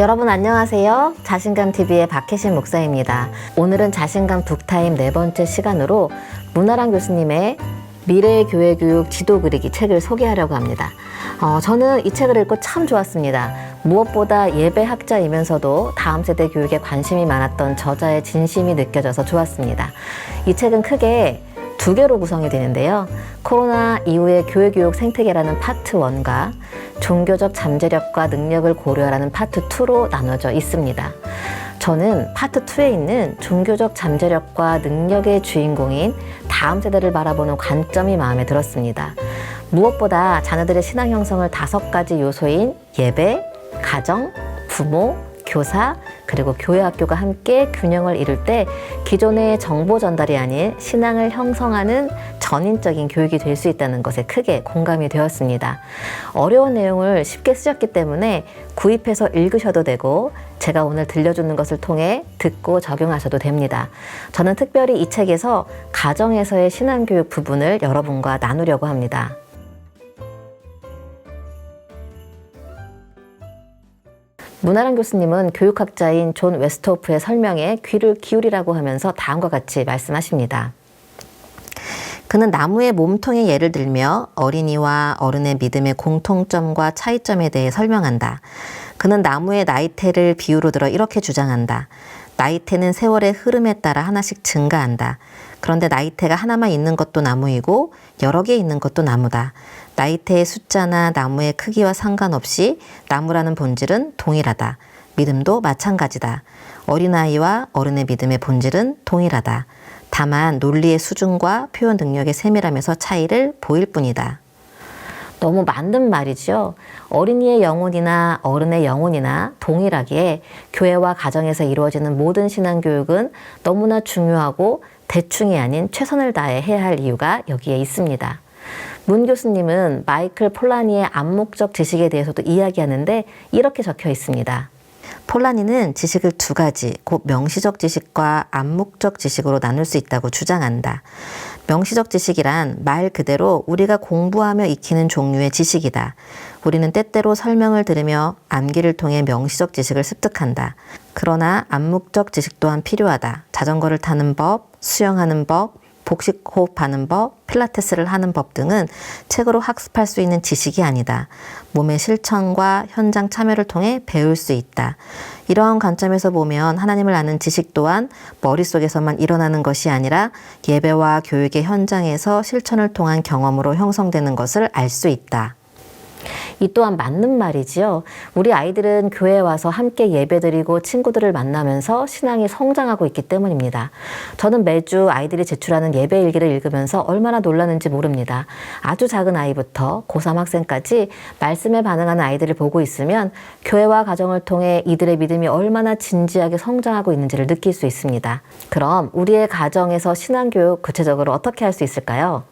여러분 안녕하세요. 자신감 TV의 박혜신 목사입니다. 오늘은 자신감 북타임 네 번째 시간으로 문아랑 교수님의 미래의 교회 교육 지도 그리기 책을 소개하려고 합니다. 어, 저는 이 책을 읽고 참 좋았습니다. 무엇보다 예배 학자이면서도 다음 세대 교육에 관심이 많았던 저자의 진심이 느껴져서 좋았습니다. 이 책은 크게 두 개로 구성이 되는데요. 코로나 이후의 교회 교육 생태계라는 파트 1과 종교적 잠재력과 능력을 고려하라는 파트 2로 나눠져 있습니다. 저는 파트 2에 있는 종교적 잠재력과 능력의 주인공인 다음 세대를 바라보는 관점이 마음에 들었습니다. 무엇보다 자녀들의 신앙 형성을 다섯 가지 요소인 예배, 가정, 부모, 교사, 그리고 교회 학교가 함께 균형을 이룰 때 기존의 정보 전달이 아닌 신앙을 형성하는 전인적인 교육이 될 수 있다는 것에 크게 공감이 되었습니다. 어려운 내용을 쉽게 쓰셨기 때문에 구입해서 읽으셔도 되고 제가 오늘 들려주는 것을 통해 듣고 적용하셔도 됩니다. 저는 특별히 이 책에서 가정에서의 신앙교육 부분을 여러분과 나누려고 합니다. 문아랑 교수님은 교육학자인 존 웨스토프의 설명에 귀를 기울이라고 하면서 다음과 같이 말씀하십니다. 그는 나무의 몸통의 예를 들며 어린이와 어른의 믿음의 공통점과 차이점에 대해 설명한다. 그는 나무의 나이테를 비유로 들어 이렇게 주장한다. 나이테는 세월의 흐름에 따라 하나씩 증가한다. 그런데 나이테가 하나만 있는 것도 나무이고 여러 개 있는 것도 나무다. 나이테의 숫자나 나무의 크기와 상관없이 나무라는 본질은 동일하다. 믿음도 마찬가지다. 어린아이와 어른의 믿음의 본질은 동일하다. 다만 논리의 수준과 표현 능력의 세밀함에서 차이를 보일 뿐이다. 너무 맞는 말이죠. 어린이의 영혼이나 어른의 영혼이나 동일하게 교회와 가정에서 이루어지는 모든 신앙교육은 너무나 중요하고 대충이 아닌 최선을 다해 해야 할 이유가 여기에 있습니다. 문 교수님은 마이클 폴라니의 암묵적 지식에 대해서도 이야기하는데 이렇게 적혀 있습니다. 폴라니는 지식을 두 가지, 곧 명시적 지식과 암묵적 지식으로 나눌 수 있다고 주장한다. 명시적 지식이란 말 그대로 우리가 공부하며 익히는 종류의 지식이다. 우리는 때때로 설명을 들으며 암기를 통해 명시적 지식을 습득한다. 그러나 암묵적 지식 또한 필요하다. 자전거를 타는 법, 수영하는 법, 복식 호흡하는 법, 필라테스를 하는 법 등은 책으로 학습할 수 있는 지식이 아니다. 몸의 실천과 현장 참여를 통해 배울 수 있다. 이러한 관점에서 보면 하나님을 아는 지식 또한 머릿속에서만 일어나는 것이 아니라 예배와 교육의 현장에서 실천을 통한 경험으로 형성되는 것을 알 수 있다. 이 또한 맞는 말이지요. 우리 아이들은 교회에 와서 함께 예배드리고 친구들을 만나면서 신앙이 성장하고 있기 때문입니다. 저는 매주 아이들이 제출하는 예배 일기를 읽으면서 얼마나 놀라는지 모릅니다. 아주 작은 아이부터 고3 학생까지 말씀에 반응하는 아이들을 보고 있으면 교회와 가정을 통해 이들의 믿음이 얼마나 진지하게 성장하고 있는지를 느낄 수 있습니다. 그럼 우리의 가정에서 신앙교육 구체적으로 어떻게 할 수 있을까요?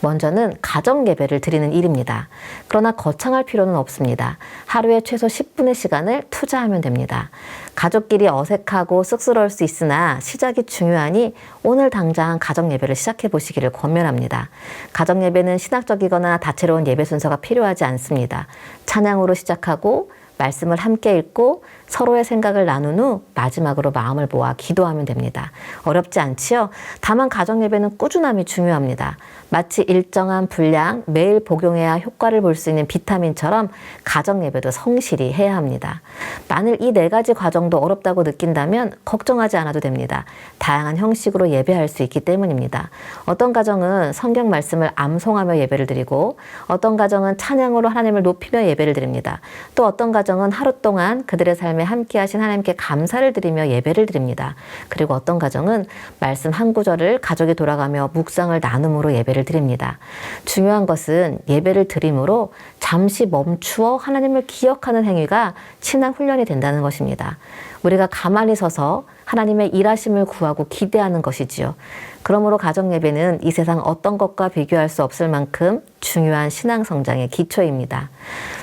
먼저는 가정 예배를 드리는 일입니다. 그러나 거창할 필요는 없습니다. 하루에 최소 10분의 시간을 투자하면 됩니다. 가족끼리 어색하고 쑥스러울 수 있으나 시작이 중요하니 오늘 당장 가정 예배를 시작해 보시기를 권면합니다. 가정 예배는 신학적이거나 다채로운 예배 순서가 필요하지 않습니다. 찬양으로 시작하고 말씀을 함께 읽고 서로의 생각을 나눈 후 마지막으로 마음을 모아 기도하면 됩니다. 어렵지 않지요? 다만 가정 예배는 꾸준함이 중요합니다. 마치 일정한 분량 매일 복용해야 효과를 볼 수 있는 비타민처럼 가정 예배도 성실히 해야 합니다. 만일 이 네 가지 과정도 어렵다고 느낀다면 걱정하지 않아도 됩니다. 다양한 형식으로 예배할 수 있기 때문입니다. 어떤 가정은 성경 말씀을 암송하며 예배를 드리고 어떤 가정은 찬양으로 하나님을 높이며 예배를 드립니다. 또 어떤 가정은 하루 동안 그들의 삶에 함께 하신 하나님께 감사를 드리며 예배를 드립니다. 그리고 어떤 가정은 말씀 한 구절을 가족이 돌아가며 묵상을 나눔으로 예배를 드립니다. 중요한 것은 예배를 드림으로 잠시 멈추어 하나님을 기억하는 행위가 신앙 훈련이 된다는 것입니다. 우리가 가만히 서서 하나님의 일하심을 구하고 기대하는 것이지요. 그러므로 가정 예배는 이 세상 어떤 것과 비교할 수 없을 만큼 중요한 신앙 성장의 기초입니다.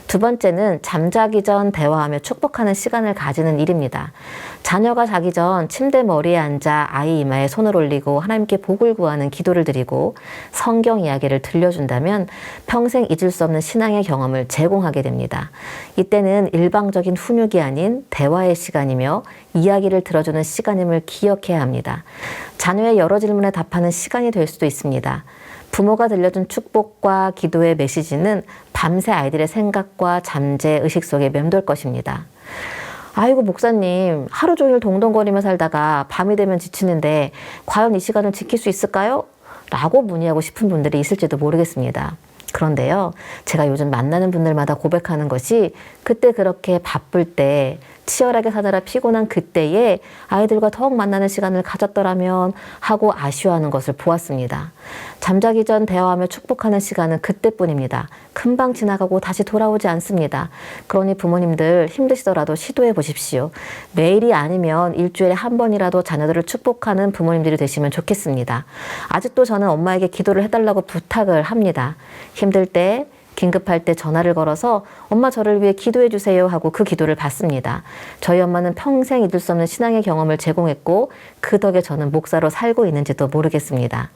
두 번째는 잠자기 전 대화하며 축복하는 시간을 가지는 일입니다. 자녀가 자기 전 침대 머리에 앉아 아이 이마에 손을 올리고 하나님께 복을 구하는 기도를 드리고 성경 이야기를 들려준다면 평생 잊을 수 없는 신앙의 경험을 제공하게 됩니다. 이때는 일방적인 훈육이 아닌 대화의 시간이며 이야기를 들어주는 시간임을 기억해야 합니다. 자녀의 여러 질문에 답하는 시간이 될 수도 있습니다. 부모가 들려준 축복과 기도의 메시지는 밤새 아이들의 생각과 잠재 의식 속에 맴돌 것입니다. 아이고 목사님 하루 종일 동동거리며 살다가 밤이 되면 지치는데 과연 이 시간을 지킬 수 있을까요? 라고 문의하고 싶은 분들이 있을지도 모르겠습니다. 그런데요, 제가 요즘 만나는 분들마다 고백하는 것이 그때 그렇게 바쁠 때 치열하게 사느라 피곤한 그때에 아이들과 더욱 만나는 시간을 가졌더라면 하고 아쉬워하는 것을 보았습니다. 잠자기 전 대화하며 축복하는 시간은 그때뿐입니다. 금방 지나가고 다시 돌아오지 않습니다. 그러니 부모님들 힘드시더라도 시도해 보십시오. 매일이 아니면 일주일에 한 번이라도 자녀들을 축복하는 부모님들이 되시면 좋겠습니다. 아직도 저는 엄마에게 기도를 해달라고 부탁을 합니다. 힘들 때 긴급할 때 전화를 걸어서 엄마 저를 위해 기도해 주세요 하고 그 기도를 받습니다. 저희 엄마는 평생 잊을 수 없는 신앙의 경험을 제공했고 그 덕에 저는 목사로 살고 있는지도 모르겠습니다.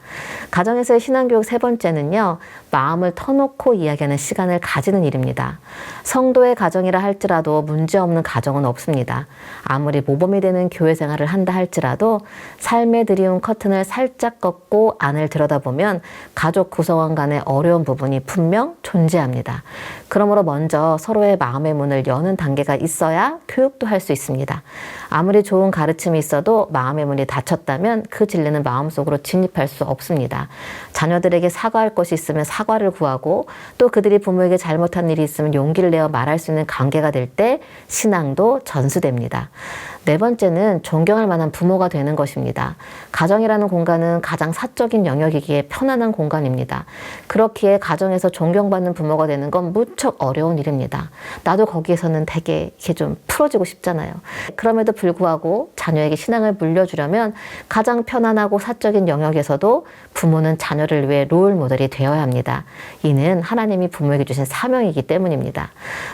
가정에서의 신앙교육 세 번째는요. 마음을 터놓고 이야기하는 시간을 가지는 일입니다. 성도의 가정이라 할지라도 문제없는 가정은 없습니다. 아무리 모범이 되는 교회 생활을 한다 할지라도 삶의 드리운 커튼을 살짝 걷고 안을 들여다보면 가족 구성원 간의 어려운 부분이 분명 존재 합니다. 그러므로 먼저 서로의 마음의 문을 여는 단계가 있어야 교육도 할 수 있습니다. 아무리 좋은 가르침이 있어도 마음의 문이 닫혔다면 그 진리는 마음속으로 진입할 수 없습니다. 자녀들에게 사과할 것이 있으면 사과를 구하고 또 그들이 부모에게 잘못한 일이 있으면 용기를 내어 말할 수 있는 관계가 될 때 신앙도 전수됩니다. 네 번째는 존경할 만한 부모가 되는 것입니다. 가정이라는 공간은 가장 사적인 영역이기에 편안한 공간입니다. 그렇기에 가정에서 존경받는 부모가 되는 건 무척 어려운 일입니다. 나도 거기에서는 되게 이렇게 좀 풀어지고 싶잖아요. 그럼에도 불구하고 자녀에게 신앙을 물려주려면 가장 편안하고 사적인 영역에서도 부모는 자녀를 위해 롤 모델이 되어야 합니다. 이는 하나님이 부모에게 주신 사명이기 때문입니다.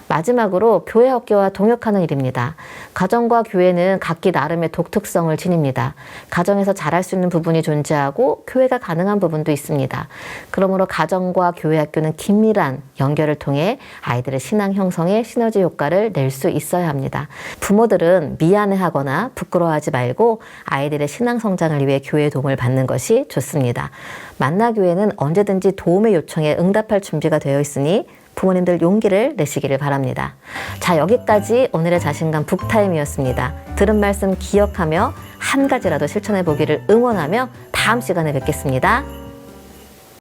마지막으로 교회 학교와 동역하는 일입니다. 가정과 교회는 각기 나름의 독특성을 지닙니다. 가정에서 잘할 수 있는 부분이 존재하고 교회가 가능한 부분도 있습니다. 그러므로 가정과 교회 학교는 긴밀한 연결을 통해 아이들의 신앙 형성에 시너지 효과를 낼 수 있어야 합니다. 부모들은 미안해하거나 부끄러워하지 말고 아이들의 신앙 성장을 위해 교회의 도움을 받는 것이 좋습니다. 만나 교회는 언제든지 도움의 요청에 응답할 준비가 되어 있으니 부모님들 용기를 내시기를 바랍니다. 자, 여기까지 오늘의 자신감 북타임이었습니다. 들은 말씀 기억하며 한 가지라도 실천해 보기를 응원하며 다음 시간에 뵙겠습니다.